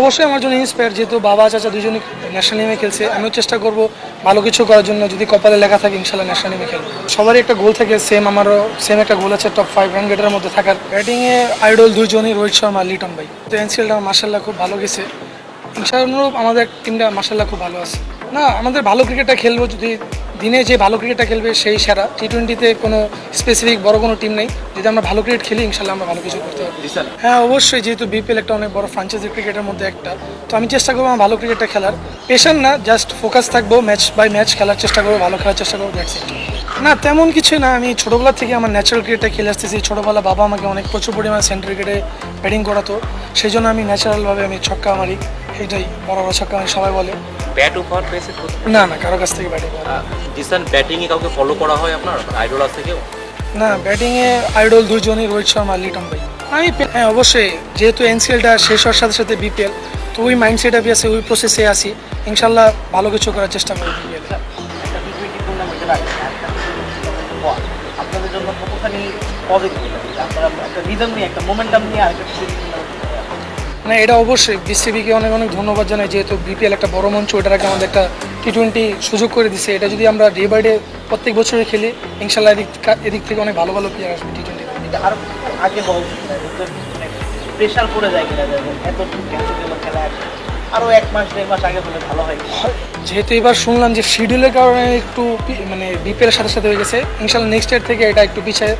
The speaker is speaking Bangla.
অবশ্যই আমার জন্য ইন্সপায়ার যেহেতু বাবা, চাচা দুজনই ন্যাশনাল টিমে খেলছে, আমিও চেষ্টা করব ভালো কিছু করার জন্য, যদি কপালে লেখা থাকে ইনশাল্লাহ ন্যাশনাল টিমে খেলব। সবারই একটা গোল থাকে সেম আমারও সেম একটা গোল আছে টপ ফাইভ গেটারের মধ্যে থাকার। ব্যাটিংয়ে আইডল দুজনই রোহিত শর্মা, লিটন ভাই। তো এনসিএলটা মার্শাল্লাহ খুব ভালো গেছে। ইনশাআল্লাহ আমাদের টিমটা মার্শাল্লাহ খুব ভালো আছে। না, আমাদের ভালো ক্রিকেটটা খেলব যদি দিনে যে ভালো ক্রিকেটটা খেলবে সেই সেরা। টি টোয়েন্টিতে কোনো স্পেসিফিক বড় কোনো টিম নেই। যদি আমরা ভালো ক্রিকেট খেলি ইনশাল্লাহ আমরা ভালো কিছু করতে পারব। হ্যাঁ অবশ্যই যেহেতু বিপিএল একটা অনেক বড় ফ্রাঞ্চাইজি ক্রিকেটের মধ্যে একটা। তো আমি চেষ্টা করব আমার ভালো ক্রিকেটটা খেলার। পেশেন্ট না জাস্ট ফোকাস থাকব ম্যাচ বাই ম্যাচ খেলার চেষ্টা করব ভালো খেলার চেষ্টা করব দ্যাটস ইট না তেমন কিছু না। আমি ছোটোবেলা থেকে আমার ন্যাচারাল ক্রিকেটটা খেলে আসতেছি। ছোটোবেলা বাবা আমাকে অনেক প্রচুর পরিমাণে সেন্টার ক্রিকেটে ব্যাটিং করাতো। সেই জন্য আমি ন্যাচারালভাবে আমি ছক্কা মারি। এটাই বড় বড় ছক্কা মারি সবাই বলে। ব্যাট উপহার পেয়েছে না না কারও কাছ থেকে ব্যাটিং জিসান ব্যাটিংয়ে কাউকে ফলো করা হয় আপনার? আইডল কেউ? না ব্যাটিংয়ে আইডল দুজনই রোহিত শর্মা আর লিটন ভাই। আমি হ্যাঁ অবশ্যই যেহেতু এনসিএলটা শেষ হওয়ার সাথে সাথে বিপিএল তো ওই মাইন্ডসেট আমি আছে ওই প্রসেসে আসি ইনশাল্লাহ ভালো কিছু করার চেষ্টা করি বিপিএল আপনাদের জন্য কতখানি পজিটিভ আপনারা একটা রিদম নিয়ে একটা মোমেন্টাম নিয়ে আরেকটা টুর্নামেন্ট মানে এটা অবশ্যই বিসিবিকে অনেক অনেক ধন্যবাদ জানাই যেহেতু বিপিএল একটা বড় মঞ্চ ওটার আগে আমাদের একটা টি টোয়েন্টি সুযোগ করে দিছে। এটা যদি আমরা ডে বাই ডে প্রত্যেক বছরে খেলি ইনশাল্লাহ এদিক এদিক থেকে অনেক ভালো ভালো প্লেয়ার আসবে টি টোয়েন্টি আরও আগে প্রেশার পড়ে যায় কিনা এত খেলা আছে আরও এক মাস দেড় মাস আগে হলে ভালো হয়। যেহেতু এবার শুনলাম যে শিডিউলের কারণে একটু মানে বিপিএল সাথে সাথে হয়ে গেছে, ইনশাল্লাহ নেক্সট ইয়ার থেকে এটা একটু পিছিয়ে